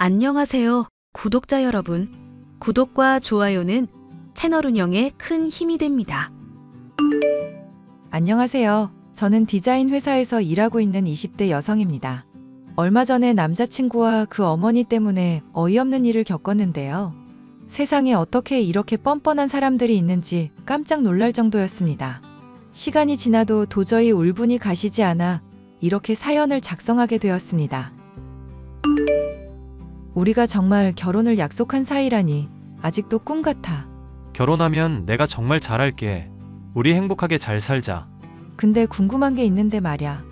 안녕하세요, 구독자 여러분. 구독과 좋아요는 채널 운영에 큰 힘이 됩니다. 안녕하세요. 저는 디자인 회사에서 일하고 있는 20대 여성입니다. 얼마 전에 남자친구와 그 어머니 때문에 어이없는 일을 겪었는데요. 세상에 어떻게 이렇게 뻔뻔한 사람들이 있는지 깜짝 놀랄 정도였습니다. 시간이 지나도 도저히 울분이 가시지 않아 이렇게 사연을 작성하게 되었습니다. 우리가 정말 결혼을 약속한 사이라니 아직도 꿈 같아. 결혼하면 내가 정말 잘할게. 우리 행복하게 잘 살자. 근데 궁금한 게 있는데 말야.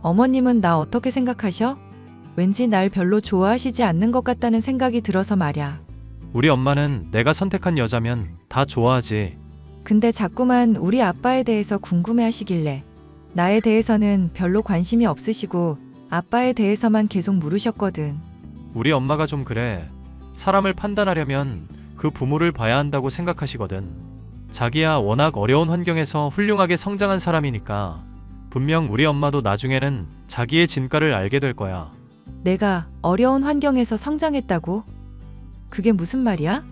어머님은 나 어떻게 생각하셔? 왠지 날 별로 좋아하시지 않는 것 같다는 생각이 들어서 말야. 우리 엄마는 내가 선택한 여자면 다 좋아하지. 근데 자꾸만 우리 아빠에 대해서 궁금해 하시길래 나에 대해서는 별로 관심이 없으시고 아빠에 대해서만 계속 물으셨거든. 우리 엄마가 좀 그래. 사람을 판단하려면 그 부모를 봐야 한다고 생각하시거든. 자기야 워낙 어려운 환경에서 훌륭하게 성장한 사람이니까 분명 우리 엄마도 나중에는 자기의 진가를 알게 될 거야. 내가 어려운 환경에서 성장했다고? 그게 무슨 말이야?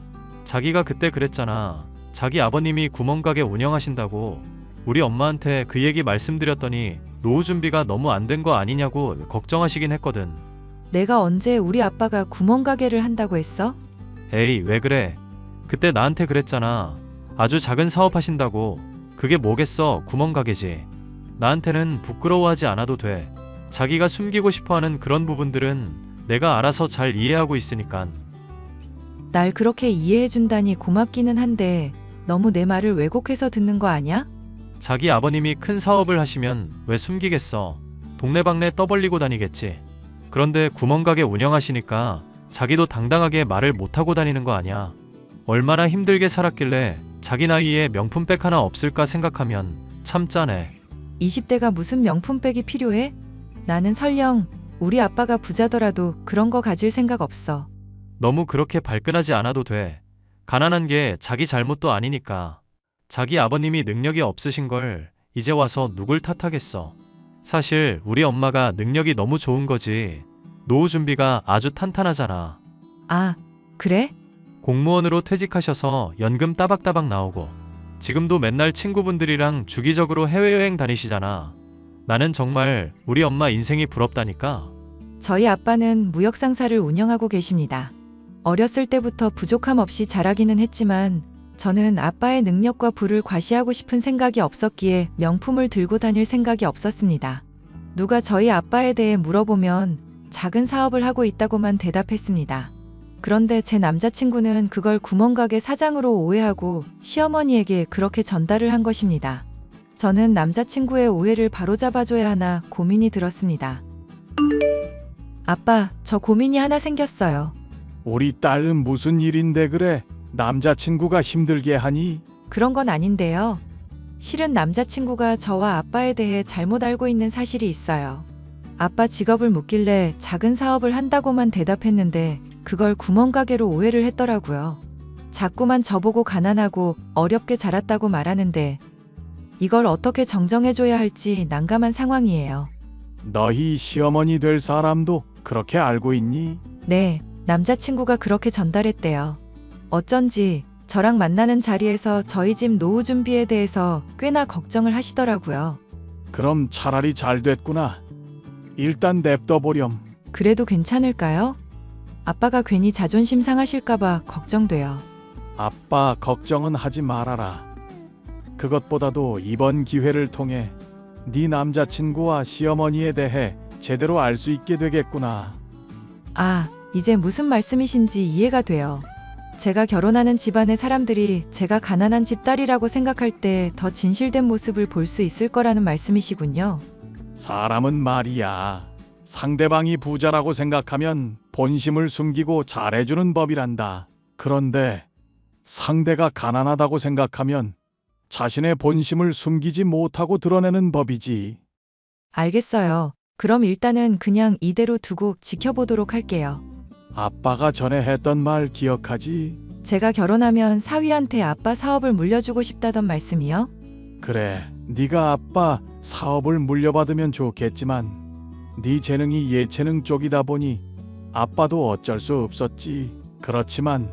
자기가 그때 그랬잖아. 자기 아버님이 구멍가게 운영하신다고 우리 엄마한테 그 얘기 말씀드렸더니 노후 준비가 너무 안 된 거 아니냐고 걱정하시긴 했거든. 내가 언제 우리 아빠가 구멍가게를 한다고 했어? 에이, 왜 그래? 그때 나한테 그랬잖아. 아주 작은 사업 하신다고. 그게 뭐겠어, 구멍가게지. 나한테는 부끄러워하지 않아도 돼. 자기가 숨기고 싶어 하는 그런 부분들은 내가 알아서 잘 이해하고 있으니깐. 날 그렇게 이해해준다니 고맙기는 한데 너무 내 말을 왜곡해서 듣는 거 아니야? 자기 아버님이 큰 사업을 하시면 왜 숨기겠어? 동네방네 떠벌리고 다니겠지. 그런데 구멍가게 운영하시니까 자기도 당당하게 말을 못하고 다니는 거 아니야. 얼마나 힘들게 살았길래 자기 나이에 명품백 하나 없을까 생각하면 참 짠해. 20대가 무슨 명품백이 필요해? 나는 설령 우리 아빠가 부자더라도 그런 거 가질 생각 없어. 너무 그렇게 발끈하지 않아도 돼. 가난한 게 자기 잘못도 아니니까. 자기 아버님이 능력이 없으신 걸 이제 와서 누굴 탓하겠어. 사실 우리 엄마가 능력이 너무 좋은 거지. 노후 준비가 아주 탄탄하잖아. 아, 그래? 공무원으로 퇴직하셔서 연금 따박따박 나오고 지금도 맨날 친구분들이랑 주기적으로 해외여행 다니시잖아. 나는 정말 우리 엄마 인생이 부럽다니까. 저희 아빠는 무역상사를 운영하고 계십니다. 어렸을 때부터 부족함 없이 자라기는 했지만 저는 아빠의 능력과 부를 과시하고 싶은 생각이 없었기에 명품을 들고 다닐 생각이 없었습니다. 누가 저희 아빠에 대해 물어보면 작은 사업을 하고 있다고만 대답했습니다. 그런데 제 남자친구는 그걸 구멍가게 사장으로 오해하고 시어머니에게 그렇게 전달을 한 것입니다. 저는 남자친구의 오해를 바로잡아줘야 하나 고민이 들었습니다. 아빠, 저 고민이 하나 생겼어요. 우리 딸은 무슨 일인데 그래? 남자친구가 힘들게 하니? 그런 건 아닌데요. 실은 남자친구가 저와 아빠에 대해 잘못 알고 있는 사실이 있어요. 아빠 직업을 묻길래 작은 사업을 한다고만 대답했는데 그걸 구멍가게로 오해를 했더라고요. 자꾸만 저보고 가난하고 어렵게 자랐다고 말하는데 이걸 어떻게 정정해줘야 할지 난감한 상황이에요. 너희 시어머니 될 사람도 그렇게 알고 있니? 네, 남자친구가 그렇게 전달했대요. 어쩐지 저랑 만나는 자리에서 저희 집 노후 준비에 대해서 꽤나 걱정을 하시더라고요. 그럼 차라리 잘 됐구나. 일단 냅둬 보렴. 그래도 괜찮을까요? 아빠가 괜히 자존심 상하실까봐 걱정돼요. 아빠 걱정은 하지 말아라. 그것보다도 이번 기회를 통해 네 남자친구와 시어머니에 대해 제대로 알 수 있게 되겠구나. 아, 이제 무슨 말씀이신지 이해가 돼요. 제가 결혼하는 집안의 사람들이 제가 가난한 집 딸이라고 생각할 때 더 진실된 모습을 볼 수 있을 거라는 말씀이시군요. 사람은 말이야. 상대방이 부자라고 생각하면 본심을 숨기고 잘해주는 법이란다. 그런데 상대가 가난하다고 생각하면 자신의 본심을 숨기지 못하고 드러내는 법이지. 알겠어요. 그럼 일단은 그냥 이대로 두고 지켜보도록 할게요. 아빠가 전에 했던 말 기억하지? 제가 결혼하면 사위한테 아빠 사업을 물려주고 싶다던 말씀이요? 그래, 네가 아빠 사업을 물려받으면 좋겠지만 네 재능이 예체능 쪽이다 보니 아빠도 어쩔 수 없었지. 그렇지만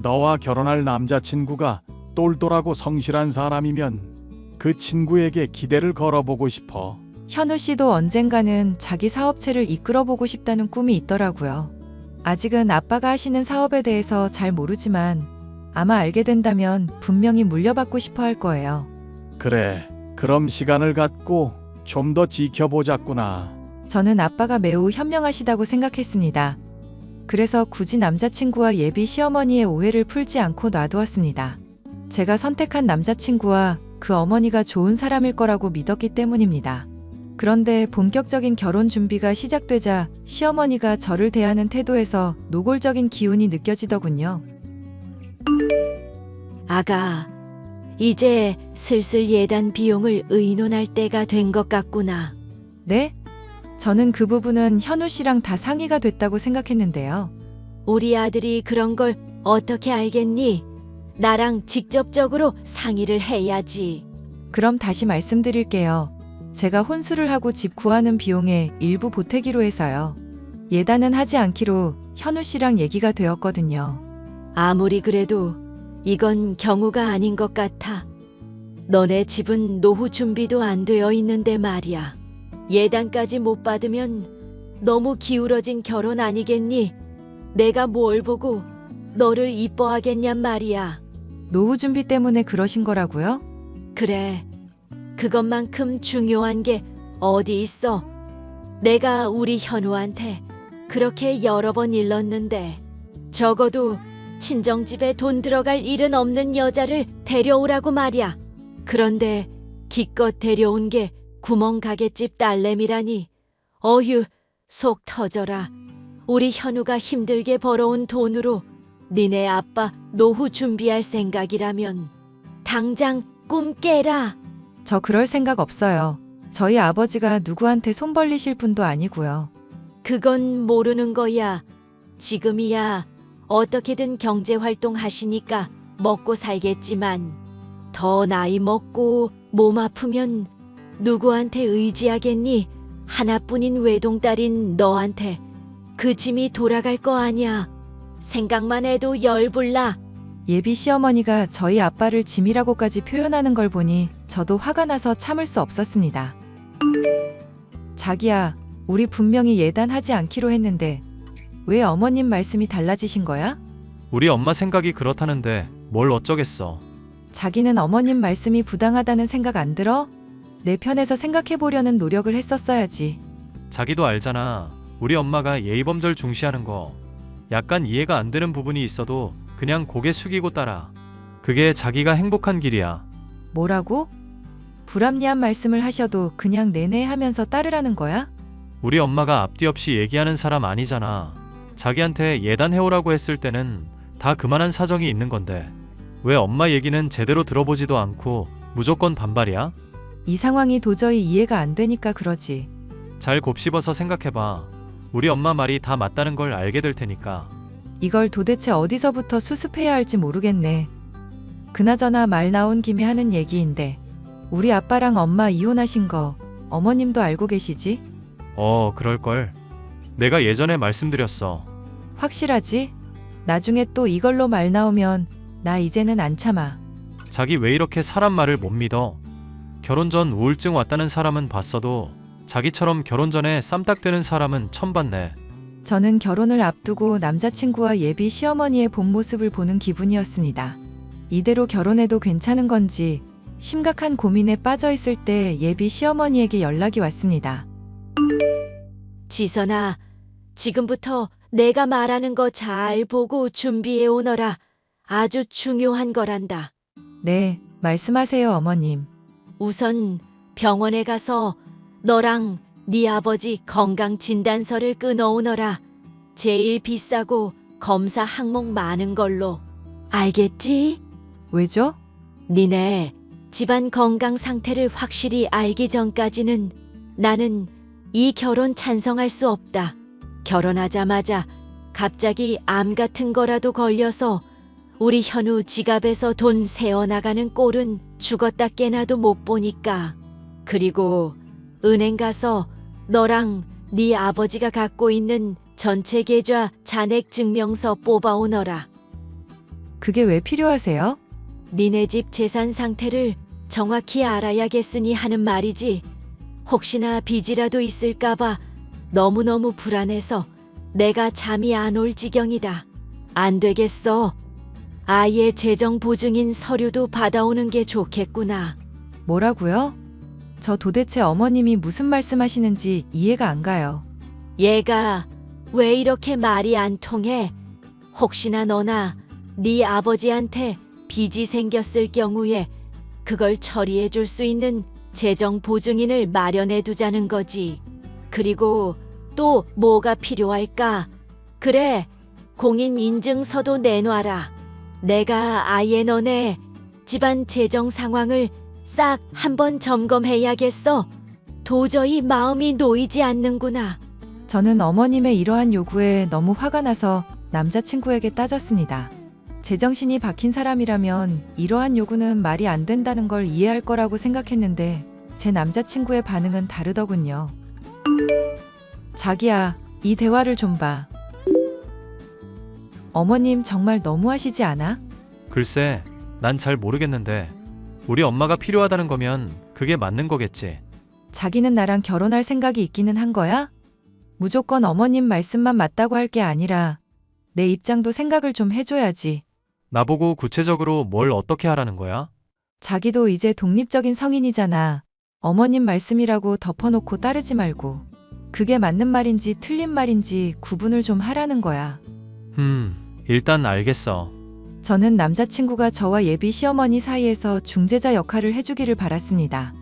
너와 결혼할 남자친구가 똘똘하고 성실한 사람이면 그 친구에게 기대를 걸어보고 싶어. 현우 씨도 언젠가는 자기 사업체를 이끌어 보고 싶다는 꿈이 있더라고요. 아직은 아빠가 하시는 사업에 대해서 잘 모르지만 아마 알게 된다면 분명히 물려받고 싶어 할 거예요. 그래. 그럼 시간을 갖고 좀 더 지켜보자꾸나. 저는 아빠가 매우 현명하시다고 생각했습니다. 그래서 굳이 남자친구와 예비 시어머니의 오해를 풀지 않고 놔두었습니다. 제가 선택한 남자친구와 그 어머니가 좋은 사람일 거라고 믿었기 때문입니다. 그런데 본격적인 결혼 준비가 시작되자 시어머니가 저를 대하는 태도에서 노골적인 기운이 느껴지더군요. 아가, 이제 슬슬 예단 비용을 의논할 때가 된 것 같구나. 네? 저는 그 부분은 현우 씨랑 다 상의가 됐다고 생각했는데요. 우리 아들이 그런 걸 어떻게 알겠니? 나랑 직접적으로 상의를 해야지. 그럼 다시 말씀드릴게요. 제가 혼수를 하고 집 구하는 비용에 일부 보태기로 해서요. 예단은 하지 않기로 현우 씨랑 얘기가 되었거든요. 아무리 그래도 이건 경우가 아닌 것 같아. 너네 집은 노후 준비도 안 되어 있는데 말이야. 예단까지 못 받으면 너무 기울어진 결혼 아니겠니? 내가 뭘 보고 너를 이뻐하겠냔 말이야. 노후 준비 때문에 그러신 거라고요? 그래. 그것만큼 중요한 게 어디 있어. 내가 우리 현우한테 그렇게 여러 번 일렀는데 적어도 친정집에 돈 들어갈 일은 없는 여자를 데려오라고 말이야. 그런데 기껏 데려온 게 구멍가게집 딸내미라니. 어휴, 속 터져라. 우리 현우가 힘들게 벌어온 돈으로 니네 아빠 노후 준비할 생각이라면 당장 꿈 깨라. 저 그럴 생각 없어요. 저희 아버지가 누구한테 손 벌리실 분도 아니고요. 그건 모르는 거야. 지금이야 어떻게든 경제 활동 하시니까 먹고 살겠지만 더 나이 먹고 몸 아프면 누구한테 의지하겠니? 하나뿐인 외동딸인 너한테 그 짐이 돌아갈 거 아니야. 생각만 해도 열불나. 예비 시어머니가 저희 아빠를 짐이라고까지 표현하는 걸 보니 저도 화가 나서 참을 수 없었습니다. 자기야, 우리 분명히 예단하지 않기로 했는데 왜 어머님 말씀이 달라지신 거야? 우리 엄마 생각이 그렇다는데 뭘 어쩌겠어. 자기는 어머님 말씀이 부당하다는 생각 안 들어? 내 편에서 생각해 보려는 노력을 했었어야지. 자기도 알잖아. 우리 엄마가 예의범절 중시하는 거. 약간 이해가 안 되는 부분이 있어도 그냥 고개 숙이고 따라. 그게 자기가 행복한 길이야. 뭐라고? 불합리한 말씀을 하셔도 그냥 내내 하면서 따르라는 거야? 우리 엄마가 앞뒤 없이 얘기하는 사람 아니잖아. 자기한테 예단해오라고 했을 때는 다 그만한 사정이 있는 건데. 왜 엄마 얘기는 제대로 들어보지도 않고 무조건 반발이야? 이 상황이 도저히 이해가 안 되니까 그러지. 잘 곱씹어서 생각해봐. 우리 엄마 말이 다 맞다는 걸 알게 될 테니까. 이걸 도대체 어디서부터 수습해야 할지 모르겠네. 그나저나 말 나온 김에 하는 얘기인데, 우리 아빠랑 엄마 이혼하신 거 어머님도 알고 계시지? 어, 그럴걸. 내가 예전에 말씀드렸어. 확실하지? 나중에 또 이걸로 말 나오면 나 이제는 안 참아. 자기 왜 이렇게 사람 말을 못 믿어? 결혼 전 우울증 왔다는 사람은 봤어도 자기처럼 결혼 전에 쌈딱되는 사람은 처음 봤네. 저는 결혼을 앞두고 남자친구와 예비 시어머니의 본 모습을 보는 기분이었습니다. 이대로 결혼해도 괜찮은 건지 심각한 고민에 빠져 있을 때 예비 시어머니에게 연락이 왔습니다. 지선아, 지금부터 내가 말하는 거 잘 보고 준비해 오너라. 아주 중요한 거란다. 네, 말씀하세요, 어머님. 우선 병원에 가서 너랑 네 아버지 건강 진단서를 끊어오너라. 제일 비싸고 검사 항목 많은 걸로. 알겠지? 왜죠? 니네 집안 건강 상태를 확실히 알기 전까지는 나는 이 결혼 찬성할 수 없다. 결혼하자마자 갑자기 암 같은 거라도 걸려서 우리 현우 지갑에서 돈 새어나가는 꼴은 죽었다 깨나도 못 보니까. 그리고 은행 가서 너랑 네 아버지가 갖고 있는 전체 계좌 잔액 증명서 뽑아오너라. 그게 왜 필요하세요? 니네 집 재산 상태를 정확히 알아야겠으니 하는 말이지. 혹시나 빚이라도 있을까봐 너무너무 불안해서 내가 잠이 안 올 지경이다. 안 되겠어. 아예 재정 보증인 서류도 받아오는 게 좋겠구나. 뭐라고요? 저 도대체 어머님이 무슨 말씀하시는지 이해가 안 가요. 얘가 왜 이렇게 말이 안 통해? 혹시나 너나 네 아버지한테 빚이 생겼을 경우에 그걸 처리해 줄 수 있는 재정 보증인을 마련해 두자는 거지. 그리고 또 뭐가 필요할까? 그래, 공인 인증서도 내놔라. 내가 아예 너네 집안 재정 상황을 싹 한번 점검해야겠어. 도저히 마음이 놓이지 않는구나. 저는 어머님의 이러한 요구에 너무 화가 나서 남자친구에게 따졌습니다. 제정신이 박힌 사람이라면 이러한 요구는 말이 안 된다는 걸 이해할 거라고 생각했는데 제 남자친구의 반응은 다르더군요. 자기야, 이 대화를 좀 봐. 어머님 정말 너무하시지 않아? 글쎄, 난 잘 모르겠는데 우리 엄마가 필요하다는 거면 그게 맞는 거겠지. 자기는 나랑 결혼할 생각이 있기는 한 거야? 무조건 어머님 말씀만 맞다고 할 게 아니라 내 입장도 생각을 좀 해줘야지. 나보고 구체적으로 뭘 어떻게 하라는 거야? 자기도 이제 독립적인 성인이잖아. 어머님 말씀이라고 덮어놓고 따르지 말고. 그게 맞는 말인지 틀린 말인지 구분을 좀 하라는 거야. 음, 일단 알겠어. 저는 남자친구가 저와 예비 시어머니 사이에서 중재자 역할을 해주기를 바랐습니다.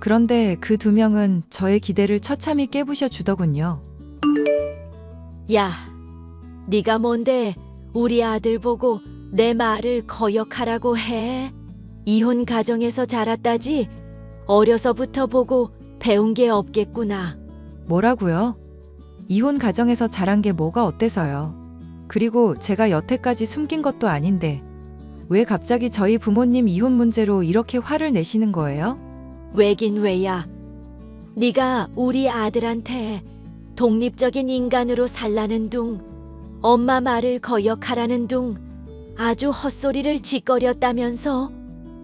그런데 그 두 명은 저의 기대를 처참히 깨부셔 주더군요. 야, 네가 뭔데 우리 아들 보고 내 말을 거역하라고 해? 이혼 가정에서 자랐다지 어려서부터 보고 배운 게 없겠구나. 뭐라고요? 이혼 가정에서 자란 게 뭐가 어때서요? 그리고 제가 여태까지 숨긴 것도 아닌데 왜 갑자기 저희 부모님 이혼 문제로 이렇게 화를 내시는 거예요? 왜긴 왜야. 네가 우리 아들한테 독립적인 인간으로 살라는 둥, 엄마 말을 거역하라는 둥, 아주 헛소리를 짓거렸다면서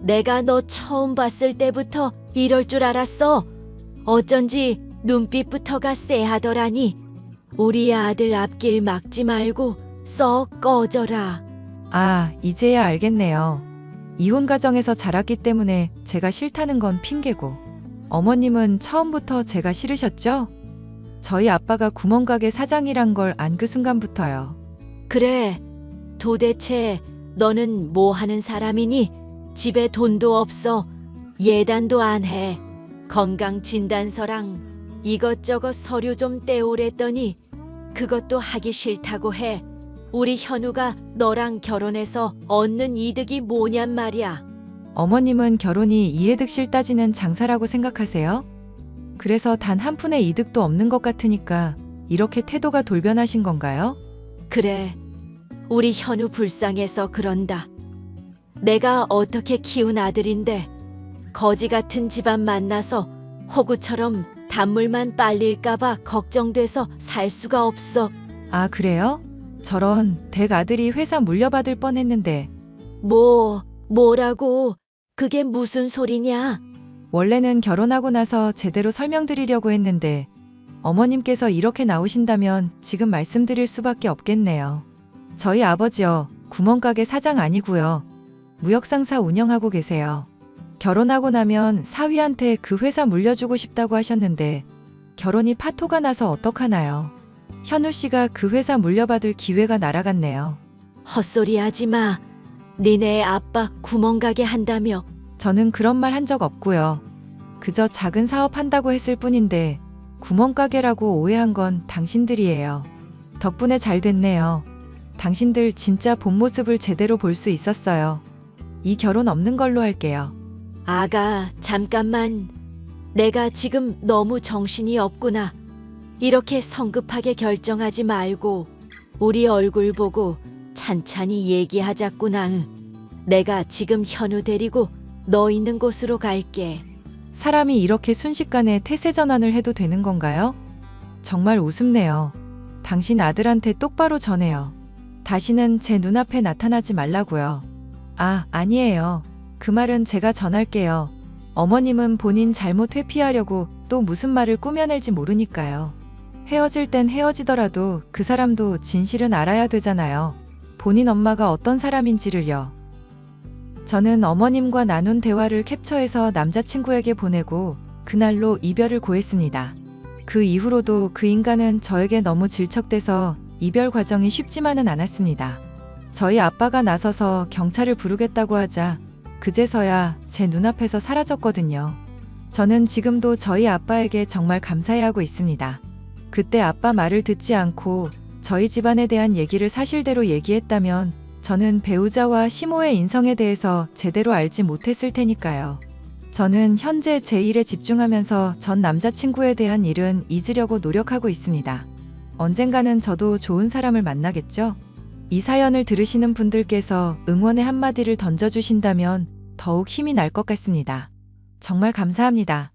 내가 너 처음 봤을 때부터 이럴 줄 알았어. 어쩐지 눈빛부터가 쎄하더라니. 우리 아들 앞길 막지 말고 썩 꺼져라. 아, 이제야 알겠네요. 이혼 가정에서 자랐기 때문에 제가 싫다는 건 핑계고 어머님은 처음부터 제가 싫으셨죠? 저희 아빠가 구멍가게 사장이란 걸 안 그 순간부터요. 그래. 도대체 너는 뭐 하는 사람이니? 집에 돈도 없어. 예단도 안 해. 건강 진단서랑 이것저것 서류 좀 떼오랬더니 그것도 하기 싫다고 해. 우리 현우가 너랑 결혼해서 얻는 이득이 뭐냔 말이야. 어머님은 결혼이 이해득 실 따지는 장사라고 생각하세요? 그래서 단 한 푼의 이득도 없는 것 같으니까 이렇게 태도가 돌변하신 건가요? 그래. 우리 현우 불쌍해서 그런다. 내가 어떻게 키운 아들인데 거지 같은 집안 만나서 호구처럼 단물만 빨릴까봐 걱정돼서 살 수가 없어. 아, 그래요? 저런 댁 아들이 회사 물려받을 뻔했는데 뭐, 뭐라고? 그게 무슨 소리냐? 원래는 결혼하고 나서 제대로 설명드리려고 했는데 어머님께서 이렇게 나오신다면 지금 말씀드릴 수밖에 없겠네요. 저희 아버지요. 구멍가게 사장 아니고요. 무역상사 운영하고 계세요. 결혼하고 나면 사위한테 그 회사 물려주고 싶다고 하셨는데 결혼이 파토가 나서 어떡하나요? 현우 씨가 그 회사 물려받을 기회가 날아갔네요. 헛소리 하지 마. 니네 아빠 구멍가게 한다며. 저는 그런 말 한 적 없고요. 그저 작은 사업 한다고 했을 뿐인데 구멍가게라고 오해한 건 당신들이에요. 덕분에 잘 됐네요. 당신들 진짜 본 모습을 제대로 볼 수 있었어요. 이 결혼 없는 걸로 할게요. 아가, 잠깐만. 내가 지금 너무 정신이 없구나. 이렇게 성급하게 결정하지 말고 우리 얼굴 보고 찬찬히 얘기하자꾸나. 내가 지금 현우 데리고 너 있는 곳으로 갈게. 사람이 이렇게 순식간에 태세 전환을 해도 되는 건가요? 정말 우습네요. 당신 아들한테 똑바로 전해요. 다시는 제 눈앞에 나타나지 말라고요. 아, 아니에요. 그 말은 제가 전할게요. 어머님은 본인 잘못 회피하려고 또 무슨 말을 꾸며낼지 모르니까요. 헤어질 땐 헤어지더라도 그 사람도 진실은 알아야 되잖아요. 본인 엄마가 어떤 사람인지를요. 저는 어머님과 나눈 대화를 캡처해서 남자친구에게 보내고 그날로 이별을 고했습니다. 그 이후로도 그 인간은 저에게 너무 질척대서 이별 과정이 쉽지만은 않았습니다. 저희 아빠가 나서서 경찰을 부르겠다고 하자 그제서야 제 눈앞에서 사라졌거든요. 저는 지금도 저희 아빠에게 정말 감사해하고 있습니다. 그때 아빠 말을 듣지 않고 저희 집안에 대한 얘기를 사실대로 얘기했다면 저는 배우자와 시모의 인성에 대해서 제대로 알지 못했을 테니까요. 저는 현재 제 일에 집중하면서 전 남자친구에 대한 일은 잊으려고 노력하고 있습니다. 언젠가는 저도 좋은 사람을 만나겠죠? 이 사연을 들으시는 분들께서 응원의 한마디를 던져주신다면 더욱 힘이 날 것 같습니다. 정말 감사합니다.